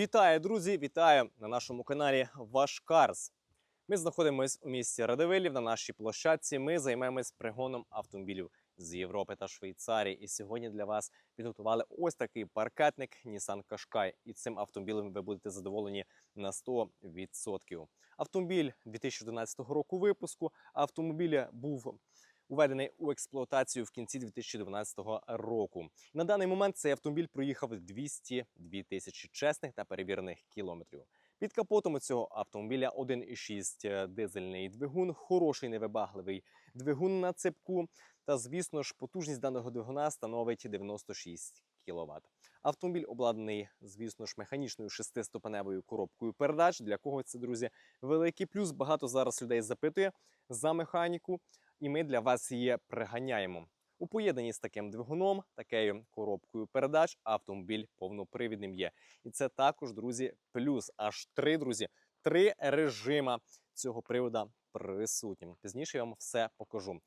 Вітаю, друзі! Вітаю на нашому каналі Ваш Карс. Ми знаходимося у місті Радивилів на нашій площадці. Ми займаємось пригоном автомобілів з Європи та Швейцарії. І сьогодні для вас підготували ось такий паркетник Nissan Qashqai. І цим автомобілем ви будете задоволені на 100%. Автомобіль 2011 року випуску. Автомобіль був уведений у експлуатацію в кінці 2012 року. На даний момент цей автомобіль проїхав 202 тисячі чесних та перевірених кілометрів. Під капотом цього автомобіля 1,6 дизельний двигун, хороший невибагливий двигун на цепку. Та, звісно ж, потужність даного двигуна становить 96 кВт. Автомобіль обладнаний, звісно ж, механічною шестиступеневою коробкою передач. Для кого це, друзі, великий плюс. Багато зараз людей запитує за механіку, і ми для вас її приганяємо. У поєднанні з таким двигуном, такою коробкою передач, автомобіль повнопривідним є. І це також, друзі, плюс аж три, друзі, три режима цього привода присутні. Пізніше я вам все покажу.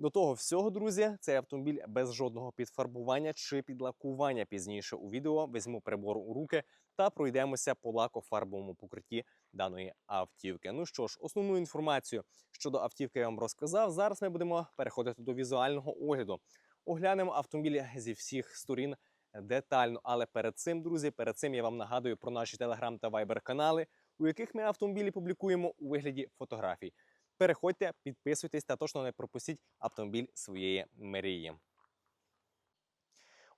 До того всього, друзі, цей автомобіль без жодного підфарбування чи підлакування. Пізніше у відео візьму прибор у руки та пройдемося по лакофарбовому покритті даної автівки. Ну що ж, основну інформацію щодо автівки я вам розказав. Зараз ми будемо переходити до візуального огляду. Оглянемо автомобіль зі всіх сторін детально. Але перед цим, друзі, перед цим я вам нагадую про наші телеграм та вайбер канали, у яких ми автомобілі публікуємо у вигляді фотографій. Переходьте, підписуйтесь та точно не пропустіть автомобіль своєї мрії.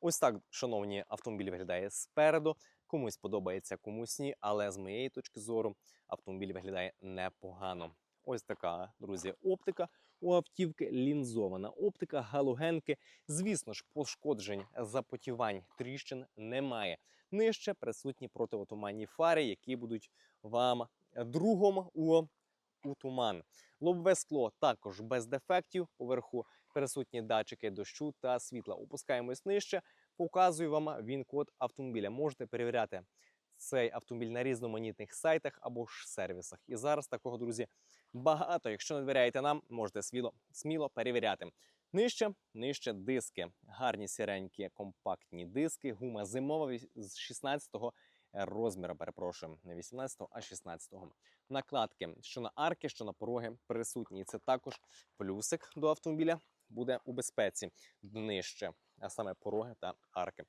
Ось так, шановні, автомобіль виглядає спереду. Комусь подобається, комусь ні, але з моєї точки зору автомобіль виглядає непогано. Ось така, друзі, оптика у автівки лінзована оптика, галогенки. Звісно ж, пошкоджень, запотівань, тріщин немає. Нижче присутні протиотуманні фари, які будуть вам другом у, у туман. Лобове скло також без дефектів. Поверху присутні датчики дощу та світла. Опускаємось нижче. Показую вам він-код автомобіля. Можете перевіряти цей автомобіль на різноманітних сайтах або ж сервісах. І зараз такого, друзі, багато. Якщо не довіряєте нам, можете сміло, сміло перевіряти. Нижче, нижче диски. Гарні сіренькі компактні диски. Гума зимова з 16-го розміру, перепрошую, не 18-го, а 16-го. Накладки, що на арки, що на пороги присутні. І це також плюсик до автомобіля буде у безпеці нижче, а саме пороги та арки.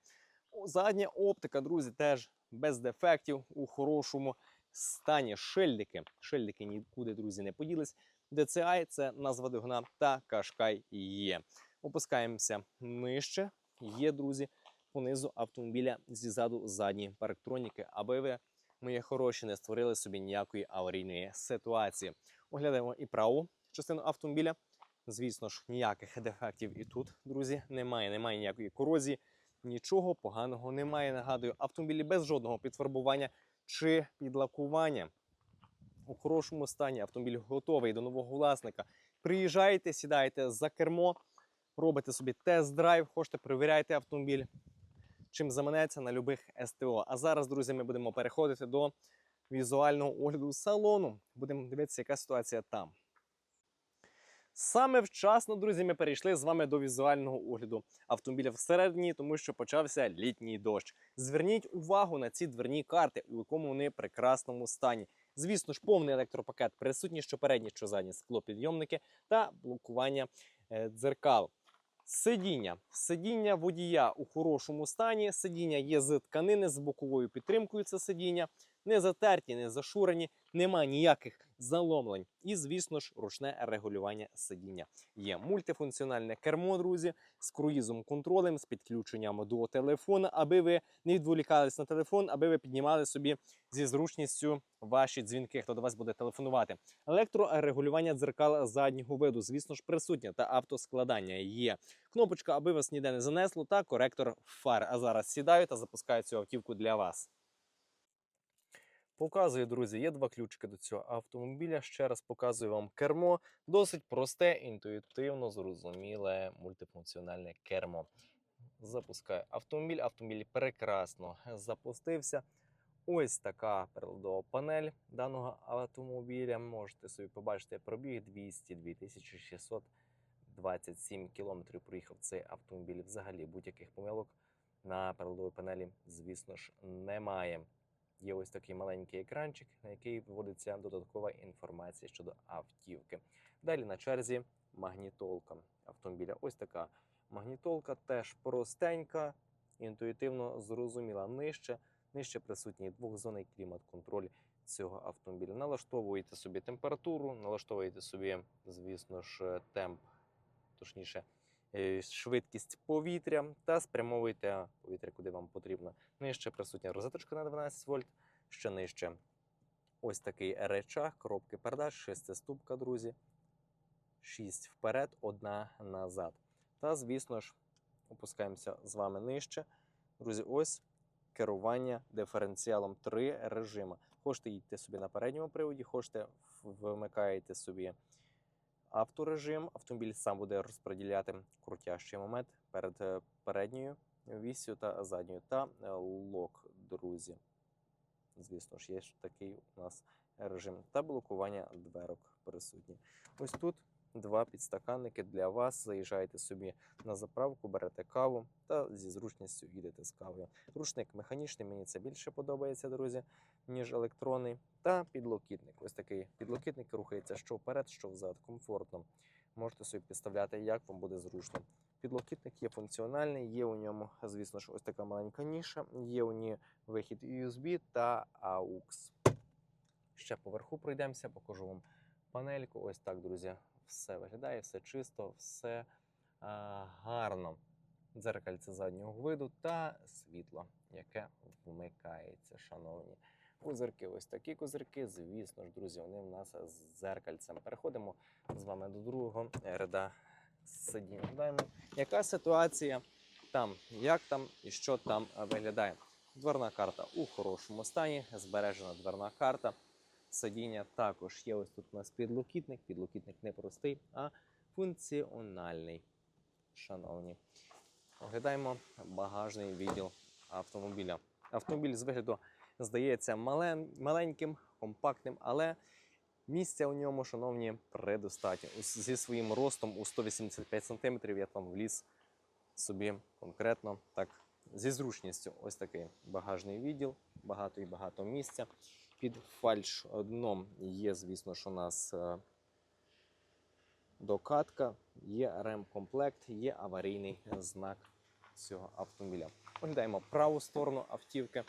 Задня оптика, друзі, теж без дефектів у хорошому стані. Шильдики. Шильдики нікуди, друзі, не поділись. DCI – це назва двигуна та Qashqai є. Опускаємося нижче. Є, друзі, понизу автомобіля зізаду задні парктроніки, аби ви, мої хороші, не створили собі ніякої аварійної ситуації. Оглядаємо і праву частину автомобіля. Звісно ж, ніяких дефектів і тут, друзі, немає. Немає ніякої корозії, нічого поганого немає. Нагадую, автомобілі без жодного підфарбування чи підлакування. У хорошому стані автомобіль готовий до нового власника. Приїжджаєте, сідаєте за кермо, робите собі тест-драйв, хочете перевіряйте автомобіль, чим заманеться на любих СТО. А зараз, друзі, ми будемо переходити до візуального огляду салону. Будемо дивитися, яка ситуація там. Саме вчасно, друзі, ми перейшли з вами до візуального огляду автомобіля всередині, тому що почався літній дощ. Зверніть увагу на ці дверні карти, у якому вони прекрасному стані. Звісно ж, повний електропакет присутній, що передні, що задні склопідйомники та блокування е, дзеркал. Сидіння. Сидіння водія у хорошому стані. Сидіння є з тканини з боковою підтримкою. Це сидіння. Не затерті, не зашурені, нема ніяких заломлень. І, звісно ж, ручне регулювання сидіння. Є мультифункціональне кермо, друзі, з круїзом контролем, з підключенням до телефона, аби ви не відволікались на телефон, аби ви піднімали собі зі зручністю ваші дзвінки, хто до вас буде телефонувати. Електрорегулювання дзеркал заднього виду, звісно ж, присутнє та автоскладання є. Кнопочка, аби вас ніде не занесло, та коректор фар. А зараз сідаю та запускаю цю автівку для вас. Показую, друзі, є два ключики до цього автомобіля. Ще раз показую вам кермо. Досить просте, інтуїтивно, зрозуміле, мультифункціональне кермо. Запускаю автомобіль. Автомобіль прекрасно запустився. Ось така приладова панель даного автомобіля. Можете собі побачити пробіг 202 627 кілометрів проїхав цей автомобіль. Взагалі будь-яких помилок на приладовій панелі, звісно ж, немає. Є ось такий маленький екранчик, на який виводиться додаткова інформація щодо автівки. Далі на черзі магнітолка автомобіля. Ось така магнітолка, теж простенька, інтуїтивно зрозуміла. Нижче, нижче присутній двохзонний клімат-контроль цього автомобіля. Налаштовуєте собі температуру, налаштовуєте собі, звісно ж, темп, точніше, швидкість повітря та спрямовуєте повітря, куди вам потрібно. Нижче присутня розеточка на 12 вольт, ще нижче. Ось такий речах, коробки передач, шестиступка, друзі. Шість вперед, одна назад. Та, звісно ж, опускаємося з вами нижче. Друзі, ось керування диференціалом три режими. Хочете їдьте собі на передньому приводі, хочете вмикаєте собі авторежим. Автомобіль сам буде розподіляти крутящий момент перед е, передньою вісю та задньою. Та е, лок, друзі. Звісно ж, є такий у нас режим. Та блокування дверок присутні. Ось тут два підстаканники для вас. Заїжджаєте собі на заправку, берете каву та зі зручністю їдете з кавою. Рушник механічний, мені це більше подобається, друзі, ніж електронний. Та підлокітник. Ось такий підлокітник рухається що вперед, що взад, комфортно. Можете собі підставляти, як вам буде зручно. Підлокітник є функціональний, є у ньому, звісно ж, ось така маленька ніша, є у ній вихід USB та AUX. Ще поверху пройдемося, покажу вам панельку. Ось так, друзі, все виглядає, все чисто, все а, гарно. Дзеркальце заднього виду та світло, яке вмикається, шановні. Козирки, ось такі козирки. Звісно ж, друзі, вони в нас з дзеркальцем. Переходимо з вами до другого ряда. Глядаємо, яка ситуація там, як там і що там виглядає. Дверна карта у хорошому стані, збережена дверна карта. Сидіння також є. Ось тут у нас підлокітник. Підлокітник не простий, а функціональний. Шановні. Оглядаємо багажний відділ автомобіля. Автомобіль з вигляду здається мален, маленьким, компактним, але місця у ньому, шановні, предостатньо. Зі своїм ростом у 185 см я там вліз собі конкретно так зі зручністю. Ось такий багажний відділ, багато і багато місця. Під фальш дном є, звісно ж, у нас е, докатка, є ремкомплект, є аварійний знак цього автомобіля. Оглядаємо праву сторону автівки.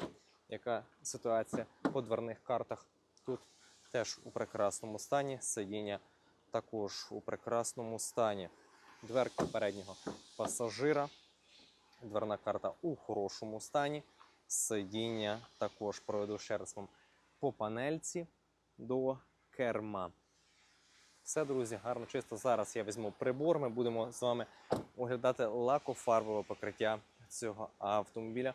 Яка ситуація по дверних картах? Тут теж у прекрасному стані. Сидіння також у прекрасному стані. Дверка переднього пасажира. Дверна карта у хорошому стані. Сидіння також проведу ще раз вам по панельці до керма. Все, друзі, гарно чисто. Зараз я візьму прибор. Ми будемо з вами оглядати лакофарбове покриття цього автомобіля.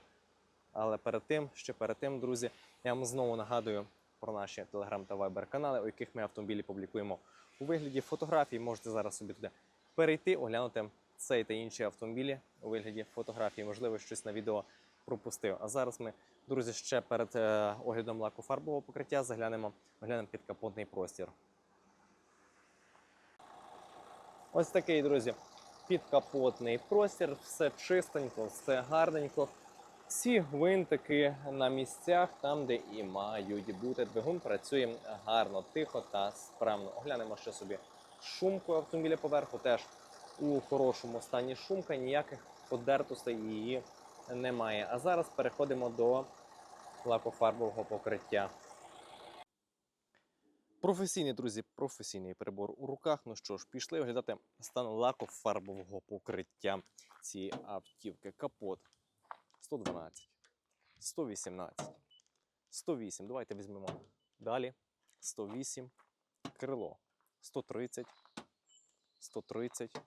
Але перед тим, ще перед тим, друзі, я вам знову нагадую про наші телеграм та вайбер канали, у яких ми автомобілі публікуємо у вигляді фотографій. Можете зараз собі туди перейти, оглянути цей та інші автомобілі у вигляді фотографій. Можливо, щось на відео пропустив. А зараз ми, друзі, ще перед е, оглядом лакофарбового покриття заглянемо, оглянемо підкапотний простір. Ось такий, друзі, підкапотний простір, все чистенько, все гарненько. Всі гвинтики на місцях, там, де і мають бути. Двигун працює гарно, тихо та справно. Оглянемо ще собі шумку автомобіля поверху. Теж у хорошому стані шумка, ніяких подертостей її немає. А зараз переходимо до лакофарбового покриття. Професійний, друзі, професійний прибор у руках. Ну що ж, пішли оглядати стан лакофарбового покриття цієї автівки. Капот 112, 118, 108. Давайте візьмемо далі. 108, крило. 130, 130,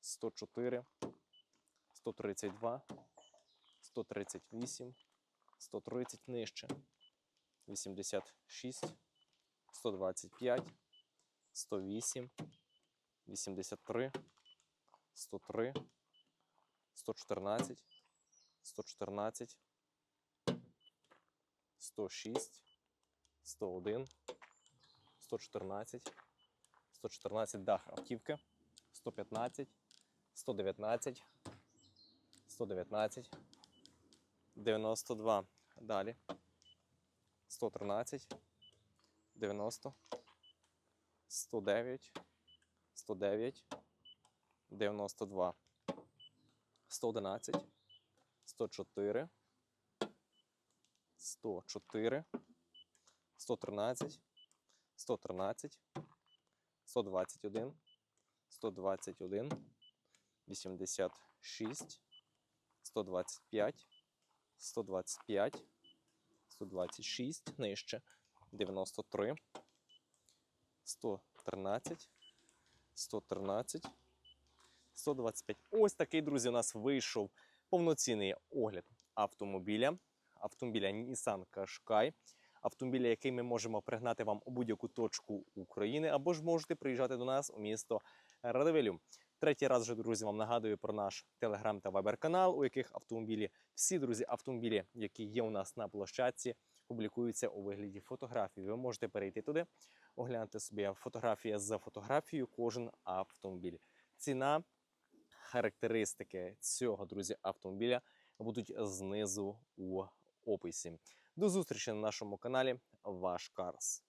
104, 132, 138, 130 нижче, 86, 125, 108, 83, 103, 114, 114, 106, 101, 114, 114 дах автівки, 115, 119, 119, 92. Далі. 113, 90, 109, 109, 92, 111, 104, 104, 113, 113, 121, 121, 86, 125, 125, 126, нижче, 93, 113, 113, 125. Ось такий, друзі, у нас вийшов повноцінний огляд автомобіля. Автомобіля Nissan Qashqai. Автомобіля, який ми можемо пригнати вам у будь-яку точку України, або ж можете приїжджати до нас у місто Радивилю. Третій раз вже, друзі, вам нагадую про наш телеграм та вайбер канал, у яких автомобілі, всі друзі, автомобілі, які є у нас на площадці, публікуються у вигляді фотографій. Ви можете перейти туди, оглянути собі фотографія за фотографією, кожен автомобіль. Ціна, характеристики цього, друзі, автомобіля будуть знизу у описі. До зустрічі на нашому каналі Ваш Карс.